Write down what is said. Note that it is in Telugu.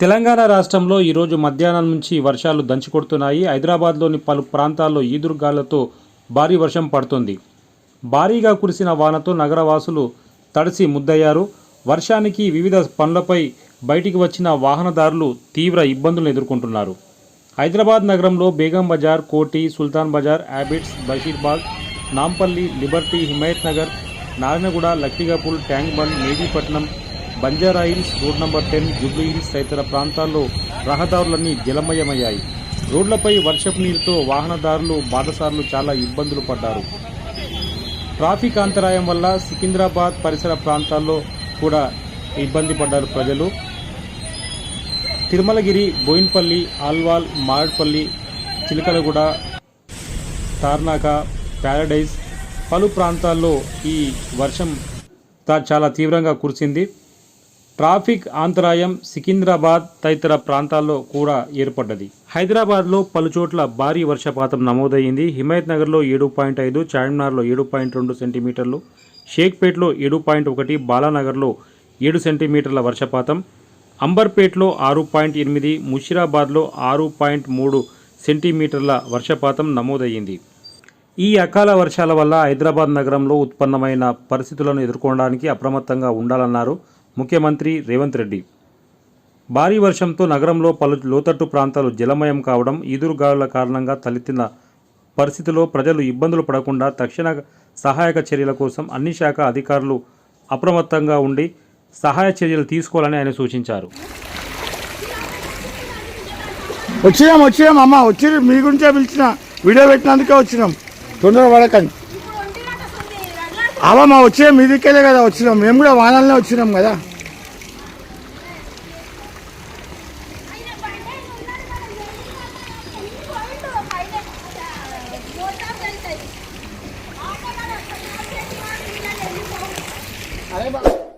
తెలంగాణ రాష్ట్రంలో ఈరోజు మధ్యాహ్నం నుంచి వర్షాలు దంచుకొడుతున్నాయి. హైదరాబాద్లోని పలు ప్రాంతాల్లో ఈదురుగాలతో భారీ వర్షం పడుతుంది. భారీగా కురిసిన వానతో నగరవాసులు తడిసి ముద్దయ్యారు. వర్షానికి వివిధ పనులపై బయటికి వచ్చిన వాహనదారులు తీవ్ర ఇబ్బందులను ఎదుర్కొంటున్నారు. హైదరాబాద్ నగరంలో Begum Bazar Koti Sultan Bazar Abids Basheerbagh Nampally Liberty Himayat Nagar Narayanguda Lakdikapul tank bund Mehdipatnam Banjara hills road number ten Jubilee hills తదితర ప్రాంతాల్లో రహదారులన్నీ జలమయమయ్యాయి. రోడ్లపై వర్షపు నీరుతో వాహనదారులు బాటసారులు చాలా ఇబ్బందులు పడ్డారు. ట్రాఫిక్ అంతరాయం వల్ల సికింద్రాబాద్ పరిసర ప్రాంతాల్లో కూడా ఇబ్బంది పడ్డారు ప్రజలు. తిరుమలగిరి బోయిన్పల్లి ఆల్వాల్ మారడ్పల్లి చిలకలగూడ తార్నాక ప్యారడైజ్ పలు ప్రాంతాల్లో ఈ వర్షం తా- చాలా తీవ్రంగా కురిసింది. ట్రాఫిక్ అంతరాయం సికింద్రాబాద్ తదితర ప్రాంతాల్లో కూడా ఏర్పడ్డది. హైదరాబాద్లో పలుచోట్ల భారీ వర్షపాతం నమోదయ్యింది. హిమాయత్ నగర్లో ఏడు పాయింట్ ఐదు చార్మినార్లో ఏడు పాయింట్ రెండు సెంటీమీటర్లు షేక్పేట్లో ఏడు పాయింట్ ఒకటి బాలానగర్లో ఏడు సెంటీమీటర్ల వర్షపాతం అంబర్పేట్లో ఆరు పాయింట్ ఎనిమిది ముషిరాబాద్లో ఆరు పాయింట్ మూడు సెంటీమీటర్ల వర్షపాతం నమోదయ్యింది. ఈ అకాల వర్షాల వల్ల హైదరాబాద్ నగరంలో ఉత్పన్నమైన పరిస్థితులను ఎదుర్కోవడానికి అప్రమత్తంగా ఉండాలన్నారు ముఖ్యమంత్రి రేవంత్ రెడ్డి. భారీ వర్షంతో నగరంలో పలు లోతట్టు ప్రాంతాలు జలమయం కావడం ఈదురుగాలుల కారణంగా తలెత్తిన పరిస్థితిలో ప్రజలు ఇబ్బందులు పడకుండా తక్షణ సహాయక చర్యల కోసం అన్ని శాఖ అధికారులు అప్రమత్తంగా ఉండి సహాయ చర్యలు తీసుకోవాలని ఆయన సూచించారు. వచ్చినాం వచ్చినాం అమ్మ వచ్చి మీ గురించే పిలిచిన వీడియో పెట్టినందుకే వచ్చినాం. తొందర పడకండి. అవమ్మా వచ్చే మీ దిక్కేలే కదా వచ్చినాం. మేము కూడా వానాలనే వచ్చినాం కదా. અરે બાપા